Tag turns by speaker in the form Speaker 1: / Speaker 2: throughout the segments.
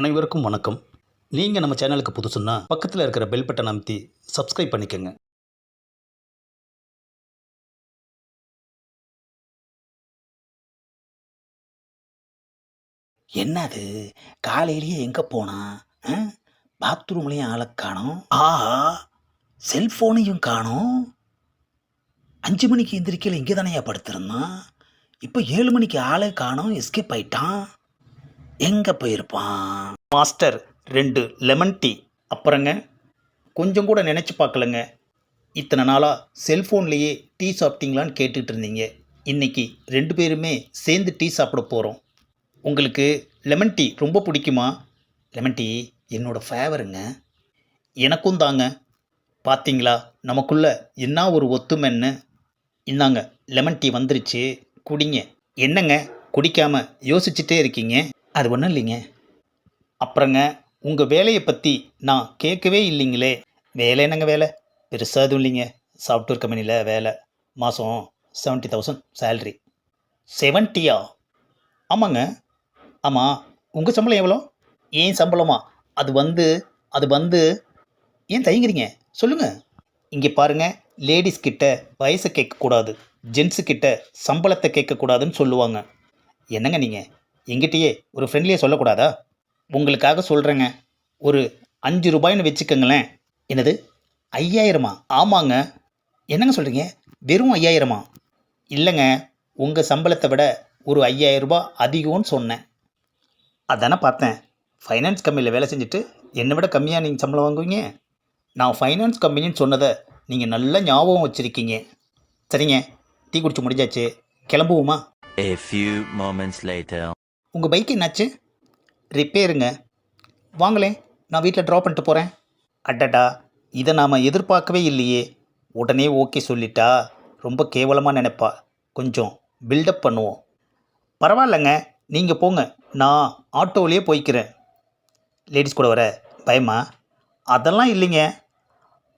Speaker 1: அனைவருக்கும் வணக்கம். நீங்கள் நம்ம சேனலுக்கு புதுசுன்னா பக்கத்தில் இருக்கிற பெல் பட்டன் அமைத்தி சப்ஸ்கிரைப் பண்ணிக்கோங்க.
Speaker 2: என்னது? காலையிலேயே எங்கே போனான் ஆ? பாத்ரூம்லேயும் ஆளை காணோம். ஆஹா! செல்ஃபோனையும் காணோம். அஞ்சு மணிக்கு எந்திரிக்கையில் இங்கே தானேயா படுத்திருந்தான்? இப்போ ஏழு மணிக்கு ஆளை காணும் எஸ்கேப் ஆயிட்டான். எங்கே போயிருப்பான்?
Speaker 1: மாஸ்டர் ரெண்டு லெமன் டீ அப்புறங்க கொஞ்சம் கூட நினச்சி பார்க்கலங்க. இத்தனை நாளாக செல்ஃபோன்லேயே டீ சாப்பிட்டீங்களான்னு கேட்டுட்டு இருந்தீங்க. இன்னைக்கு ரெண்டு பேருமே சேர்ந்து டீ சாப்பிட போகிறோம் உங்களுக்கு லெமன் டீ ரொம்ப பிடிக்குமா? லெமன் டீ என்னோடய ஃபேவருங்க எனக்கும் தாங்க. பார்த்தீங்களா நமக்குள்ள என்ன ஒரு ஒத்துமைன்னு? இந்தாங்க லெமன் டீ வந்துருச்சு. குடிங்க. என்னங்க? குடிக்காமல் யோசிச்சுட்டே இருக்கீங்க? அது ஒன்றும் இல்லைங்க. அப்புறங்க உங்கள் வேலையை பற்றி நான் கேட்கவே இல்லைங்களே. வேலை என்னங்க வேலை? பெருசாக எதுவும் இல்லைங்க. சாஃப்ட்வேர் கம்பெனியில் வேலை. மாதம் செவன்ட்டி தௌசண்ட் சேல்ரி செவன்ட்டியா ஆமாங்க. ஆமாம் உங்கள் சம்பளம் எவ்வளோ? ஏன் சம்பளமா? அது வந்து அது வந்து ஏன் தயங்குறீங்க? சொல்லுங்கள் இங்கே பாருங்கள் லேடிஸ் கிட்ட வயசை கேட்கக்கூடாது. ஜென்ஸு கிட்ட சம்பளத்தை கேட்கக்கூடாதுன்னு சொல்லுவாங்க. என்னங்க நீங்கள் எங்கிட்டயே ஒரு ஃப்ரெண்ட்லியாக சொல்லக்கூடாதா? உங்களுக்காக சொல்கிறேங்க ஒரு அஞ்சு ரூபாய்னு வச்சுக்கோங்களேன். என்னது? ஐயாயிரமா? ஆமாங்க. என்னங்க சொல்கிறீங்க வெறும் ஐயாயிரமா? இல்லைங்க. உங்கள் சம்பளத்தை விட ஒரு ஐயாயிரம் ரூபாய் அதிகம்னு சொன்னேன். அதானே பார்த்தேன். ஃபைனான்ஸ் கம்பெனியில் வேலை செஞ்சுட்டு என்னை விட கம்மியாக நீங்கள் சம்பளம் வாங்குவீங்க? நான் ஃபைனான்ஸ் கம்பெனின்னு சொன்னதை நீங்கள் நல்லா ஞாபகம் வச்சுருக்கீங்க. சரிங்க. டீ குடிச்சு முடிஞ்சாச்சு. கிளம்புவோமா?
Speaker 3: A few moments later.
Speaker 1: உங்கள் பைக் என்னாச்சு? ரிப்பேருங்க. வாங்களேன் நான் வீட்டில் ட்ராப் பண்ணிட்டு போகிறேன் அடடா இதை நாம் எதிர்பார்க்கவே இல்லையே. உடனே ஓகே சொல்லிட்டா. ரொம்ப கேவலமாக நினைப்பா. கொஞ்சம் பில்டப் பண்ணுவோம். பரவாயில்லைங்க நீங்கள் போங்க. நான் ஆட்டோவிலேயே போய்க்கிறேன். லேடிஸ் கூட வர பயமா? அதெல்லாம் இல்லைங்க.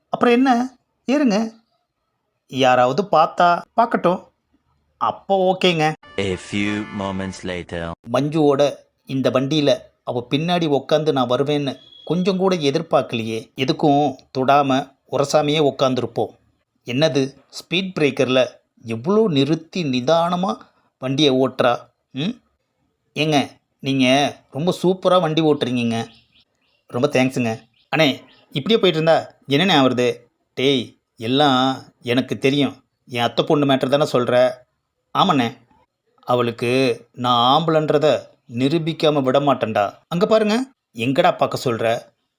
Speaker 1: அப்புறம் என்ன? ஏறுங்க. யாராவது பார்த்தா பார்க்கட்டும். அப்போ ஓகேங்க.
Speaker 3: A few moments later.
Speaker 1: மஞ்சுவோட இந்த வண்டியில் அவள் பின்னாடி உக்காந்து நான் வருவேன்னு கொஞ்சம் கூட எதிர்பார்க்கலையே. எதுக்கும் தொடாமல் உரசாமையே உக்காந்துருப்போம். என்னது? ஸ்பீட் பிரேக்கரில் எவ்வளோ நிறுத்தி நிதானமாக வண்டியை ஓட்டுறா? ம்? ஏங்க நீங்கள் ரொம்ப சூப்பராக வண்டி ஓட்டுறீங்க ரொம்ப தேங்க்ஸுங்க அண்ணே இப்படியே போயிட்டு இருந்தா என்னண்ணே ஆகுறது டேய் எல்லாம் எனக்கு தெரியும். என் அத்தை பொண்ணு மேட்டர் தானே சொல்கிற ஆமாண்ணே. அவளுக்கு நான் ஆம்பளைன்றத நிரூபிக்காமல் விட மாட்டேன்டா அங்கே பாருங்க. எங்கடா பார்க்க சொல்கிற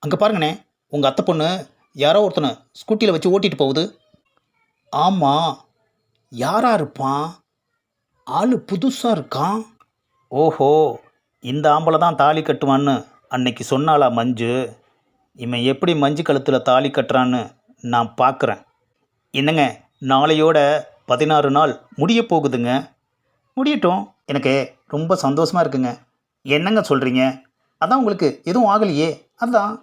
Speaker 1: அங்கே பாருங்கண்ணே. உங்கள் அத்தை பொண்ணு யாரோ ஒருத்தனை ஸ்கூட்டியில் வச்சு ஓட்டிகிட்டு போகுது. ஆமாம் யாரா இருப்பான் ஆள் புதுசாக இருக்கான். ஓஹோ. இந்த ஆம்பளை தான் தாலி கட்டுவான்னு அன்னைக்கு சொன்னாளா மஞ்சு? இவன் எப்படி மஞ்சு கழுத்தில் தாலி கட்டுறான்னு நான் பார்க்குறேன் என்னங்க நாளையோட பதினாறு நாள் முடிய போகுதுங்க. முடியட்டும். எனக்கு ரொம்ப சந்தோஷமாக இருக்குங்க. என்னங்க சொல்கிறீங்க அதான் உங்களுக்கு எதுவும் ஆகலையே. அதான்.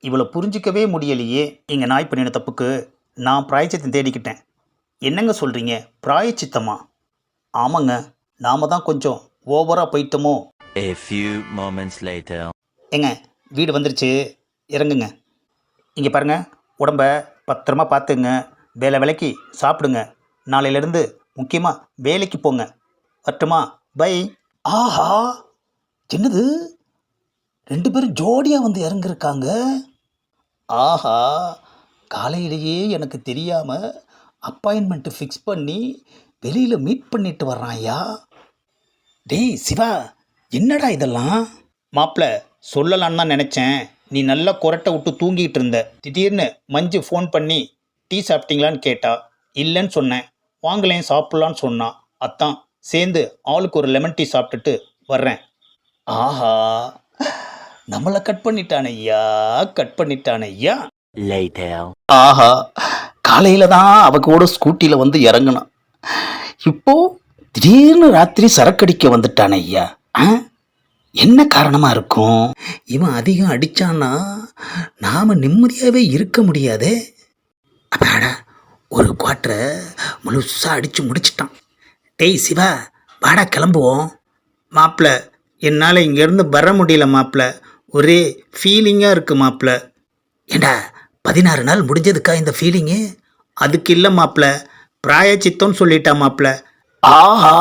Speaker 1: இவளை புரிஞ்சிக்கவே முடியலையே. இங்கே நாய் பண்ணின தப்புக்கு நான் பிராயச்சித்தம் தேடிக்கிட்டேன். என்னங்க சொல்கிறீங்க பிராயச்சித்தமா? ஆமாங்க. நாம தான் கொஞ்சம் ஓவராக போயிட்டோமோ?
Speaker 3: A few moments later.
Speaker 1: ஏங்க வீடு வந்துருச்சு. இறங்குங்க. இங்கே பாருங்க. உடம்ப பத்திரமா பார்த்துங்க. வேலை வேலைக்கு சாப்பிடுங்க. நாளையிலேருந்து முக்கியமாக வேலைக்கு போங்க. வரட்டுமா? பை. ஆஹா. என்னது? ரெண்டு பேரும் ஜோடியாக வந்து இறங்கிருக்காங்க? ஆஹா. காலையிலேயே எனக்கு தெரியாமல் அப்பாயின்மெண்ட்டு ஃபிக்ஸ் பண்ணி வெளியில் மீட் பண்ணிட்டு வர்றான்யா டேய் சிவா என்னடா இதெல்லாம்? மாப்பிள்ள சொல்லலான்னு தான் நினச்சேன். நீ நல்லா கொரட்டை விட்டு தூங்கிட்டு இருந்த. திடீர்னு மஞ்சு ஃபோன் பண்ணி டீ சாப்பிட்டீங்களான்னு கேட்டா? இல்லைன்னு சொன்னேன். வாங்கலேன் சாப்பிட்லான்னு சொன்னான் அதான் சேர்ந்து ஆளுக்கு ஒரு லெமன் டீ சாப்பிட்டுட்டு வர்றேன். ஆஹா நம்மளை கட் பண்ணிட்டான் ஐயா கட் பண்ணிட்டான் ஐயா. ஆஹா காலையில் தான் அவ கூட ஸ்கூட்டியில் வந்து இறங்கினான் இப்போ திடீர்னு ராத்திரி சரக்கடிக்க வந்துட்டானே ஐயா. என்ன காரணமாக இருக்கும்? இவன் அதிகம் அடித்தான்னா நாம் நிம்மதியாகவே இருக்க முடியாதே. அப்பாடா. ஒரு குவாட்டரை முழுசாக அடித்து முடிச்சிட்டான். டேய் சிவா வாடா கிளம்புவோம். மாப்பிள்ள என்னால் இங்கேருந்து வர முடியல மாப்பிள்ள ஒரே ஃபீலிங்காக இருக்குது மாப்பிள்ள
Speaker 2: ஏண்டா பதினாறு நாள் முடிஞ்சதுக்கா இந்த ஃபீலிங்கு
Speaker 1: அதுக்கு இல்லை மாப்பிள்ள பிராயச்சித்தம்னு சொல்லிட்டா மாப்பிள்ள
Speaker 2: ஆஹா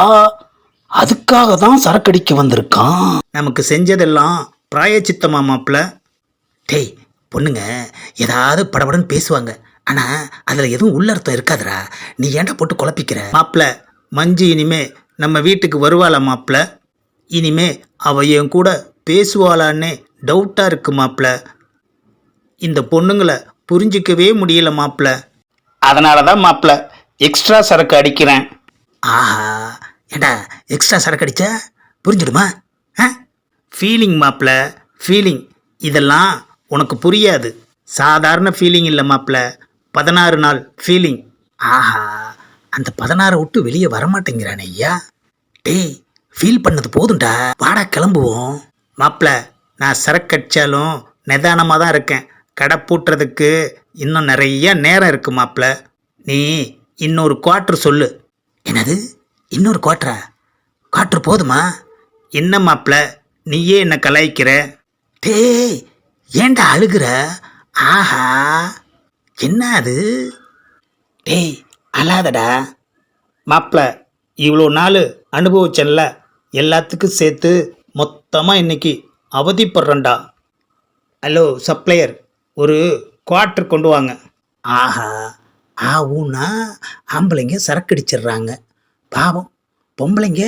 Speaker 2: அதுக்காக தான் சரக்கடிக்க வந்திருக்கான்.
Speaker 1: நமக்கு செஞ்சதெல்லாம் பிராயச்சித்தமா மாப்பிள்ள
Speaker 2: டேய் பொண்ணுங்க ஏதாவது படபடன்னு பேசுவாங்க. ஆனால் அதில் எதுவும் உள்ளர்த்தம் இருக்காதுடா. நீ ஏன்டா போட்டு குழப்பிக்கிற?
Speaker 1: மாப்பிள்ள மஞ்சு இனிமே நம்ம வீட்டுக்கு வருவாளா மாப்பிள்ள இனிமே அவ என் கூட பேசுவாளான்னே டவுட்டாக இருக்கு மாப்பிள்ள இந்த பொண்ணுங்களை புரிஞ்சிக்கவே முடியல மாப்பிள்ள அதனால தான் மாப்பிள்ள எக்ஸ்ட்ரா சரக்கு அடிக்கிறேன்.
Speaker 2: ஆஹா ஏண்டா எக்ஸ்ட்ரா சரக்கு அடித்தா புரிஞ்சிடுமா? ஆ?
Speaker 1: ஃபீலிங் மாப்பிள்ள ஃபீலிங் இதெல்லாம் உனக்கு புரியாது. சாதாரண ஃபீலிங் இல்லை மாப்பிள்ள பதினாறு நாள் ஃபீலிங்
Speaker 2: ஆஹா அந்த பதினாறை விட்டு வெளியே வரமாட்டேங்கிறானே ஐயா. டேய் ஃபீல் பண்ணது போதும்டா. வாடா கிளம்புவோம்.
Speaker 1: மாப்பிள்ள நான் சரக்கு அடித்தாலும் நிதானமாக தான் இருக்கேன். கடை பூட்டுறதுக்கு இன்னும் நிறைய நேரம் இருக்கு மாப்பிள்ள நீ இன்னொரு குவார்ட்ரு சொல்லு.
Speaker 2: என்னது? இன்னொரு குவாட்ரா குவாட்ரு போதுமா?
Speaker 1: என்ன மாப்பிள்ள நீயே என்ன கலாய்க்கிற?
Speaker 2: டேய் ஏன்டா அழுகுற? ஆஹா. என்ன அது டேய் அழாதடா.
Speaker 1: மாப்பிள்ள இவ்வளோ நாள் அனுபவிச்சேன்ல எல்லாத்துக்கும் சேர்த்து மொத்தமாக இன்னைக்கு அவதிப்படுறேன்டா. ஹலோ சப்ளையர் ஒரு குவார்ட்ரு கொண்டு வாங்க.
Speaker 2: ஆஹா ஆ ஆம்பளைங்க சரக்கு அடிச்சிடுறாங்க பாவம் பொம்பளைங்க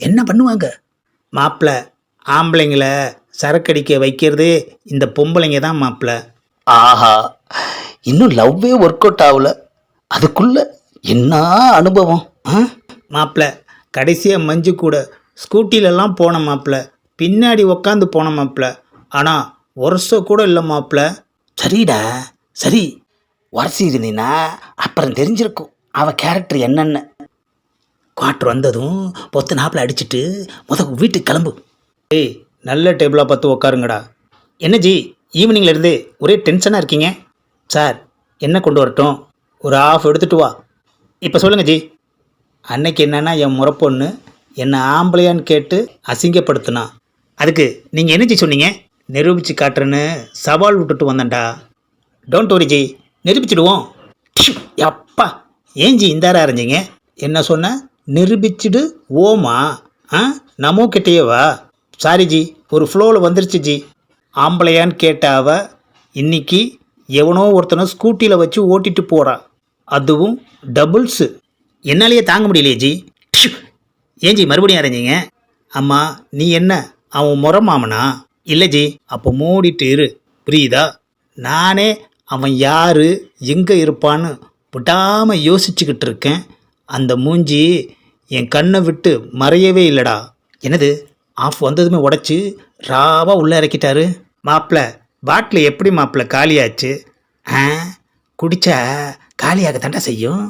Speaker 2: என்ன பண்ணுவாங்க?
Speaker 1: மாப்பிள்ள ஆம்பளைங்கள சரக்கடிக்க வைக்கிறதே இந்த பொம்பளைங்க தான் மாப்பிள்ள
Speaker 2: ஆஹா இன்னும் லவ்வே ஒர்க் அவுட் ஆகல. அதுக்குள்ள என்ன அனுபவம்? ஆ?
Speaker 1: மாப்பிள்ள கடைசியாக மஞ்சு கூட ஸ்கூட்டிலெல்லாம் போன மாப்பிள்ள பின்னாடி உக்காந்து போன மாப்பிள்ள ஆனால் வருஷம் கூட இல்லை மாப்பிள்ள
Speaker 2: சரிடா. சரி உரசி இருந்தீன்னா அப்புறம் தெரிஞ்சிருக்கும் அவ கேரக்டர் என்னென்ன. குவார்டர் வந்ததும் பொத்து நாப்பில் அடிச்சிட்டு முத வீட்டுக்கு கிளம்பு.
Speaker 1: ஏய் நல்ல டேபிளாக பார்த்து உக்காருங்கடா. என்ன ஜி ஈவினிங்ல இருந்தே ஒரே டென்ஷனாக இருக்கீங்க? சார் என்ன கொண்டு வரட்டும்? ஒரு ஆஃப் எடுத்துட்டு வா. இப்போ சொல்லுங்கள் ஜி. அன்னைக்கு என்னென்னா என் முறப்பொண்ணு என்னை ஆம்பளையான்னு கேட்டு அசிங்கப்படுத்தினா. அதுக்கு நீங்கள் என்ன ஜி சொன்னீங்க? நிரூபித்து காட்டுறேன்னு சவால் விட்டுட்டு வந்தேன்டா. Don't worry G. நிரூபிச்சிடுவோம். அப்பா ஏன் ஜி இந்தாரா இருந்தீங்க என்ன சொன்ன? நிரூபிச்சிடு ஓமா. ஆ நமோ கிட்டேயே வா. சாரி ஜி ஒரு ஃப்ளோவில் வந்துருச்சு ஜி. ஆம்பளையான்னு கேட்டாவ இன்னைக்கு எவனோ ஒருத்தனை ஸ்கூட்டியில் வச்சு ஓட்டிட்டு போகிறான் அதுவும் டபுள்ஸு என்னாலேயே தாங்க முடியலையே ஜி. ஏன் ஜி மறுபடியும் அரைஞ்சிங்க அம்மா நீ என்ன? அவன் முறை மாமனா? இல்லை ஜி. அப்போ மூடிட்டு இரு. புரியுதா? நானே அவன் யார் எங்கே இருப்பான்னு விடாமல் யோசிச்சுக்கிட்டு இருக்கேன். அந்த மூஞ்சி என் கண்ணை விட்டு மறையவே இல்லைடா. என்னது? ஆஃப் வந்ததுமே உடச்சி ராவாக உள்ளே இறக்கிட்டாரு? மாப்பிள்ள பாட்டில் எப்படி மாப்பிள்ள காலியாச்சு?
Speaker 2: ஆ? குடித்தா காலியாக தாண்டா செய்யும்?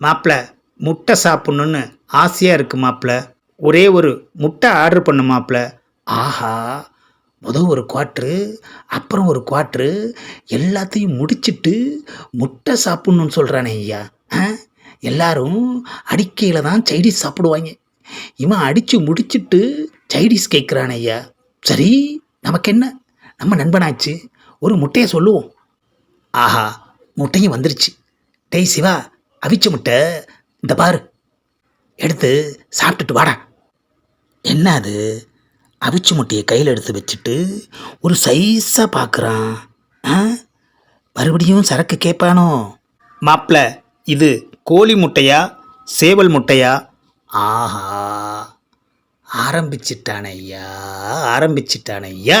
Speaker 1: மாப்பிள்ள முட்டை சாப்பிட்ணுன்னு ஆசையாக இருக்குது மாப்பிள்ள ஒரே ஒரு முட்டை ஆர்டர் பண்ண மாப்பிள்ள
Speaker 2: ஆஹா முத ஒரு குவாட்ரு அப்புறம் ஒரு குவாட்ரு எல்லாத்தையும் முடிச்சிட்டு முட்டை சாப்பிட்ணுன்னு சொல்கிறானே ஐயா. ஆ? எல்லாரும் அடிக்கையில் தான் சைடிஸ் சாப்பிடுவாங்க. இவன் அடித்து முடிச்சிட்டு சைடிஸ் கேட்குறானே ஐயா. சரி நமக்கு என்ன நம்ம நண்பனாச்சு. ஒரு முட்டையை சொல்லுவோம். ஆஹா முட்டையும் வந்துருச்சு. டேய் சிவா அவிச்ச முட்டை இந்த பாரு. எடுத்து சாப்பிட்டுட்டு வாடா. என்ன அது? அவிச்ச முட்டையை கையில் எடுத்து வச்சுட்டு ஒரு சைஸாக பார்க்குறான் ஆ? மறுபடியும் சரக்கு கேட்பானோ?
Speaker 1: மாப்பிள்ள இது கோழி முட்டையா சேவல் முட்டையா?
Speaker 2: ஆஹா ஆரம்பிச்சிட்டான ஐயா ஆரம்பிச்சிட்டான ஐயா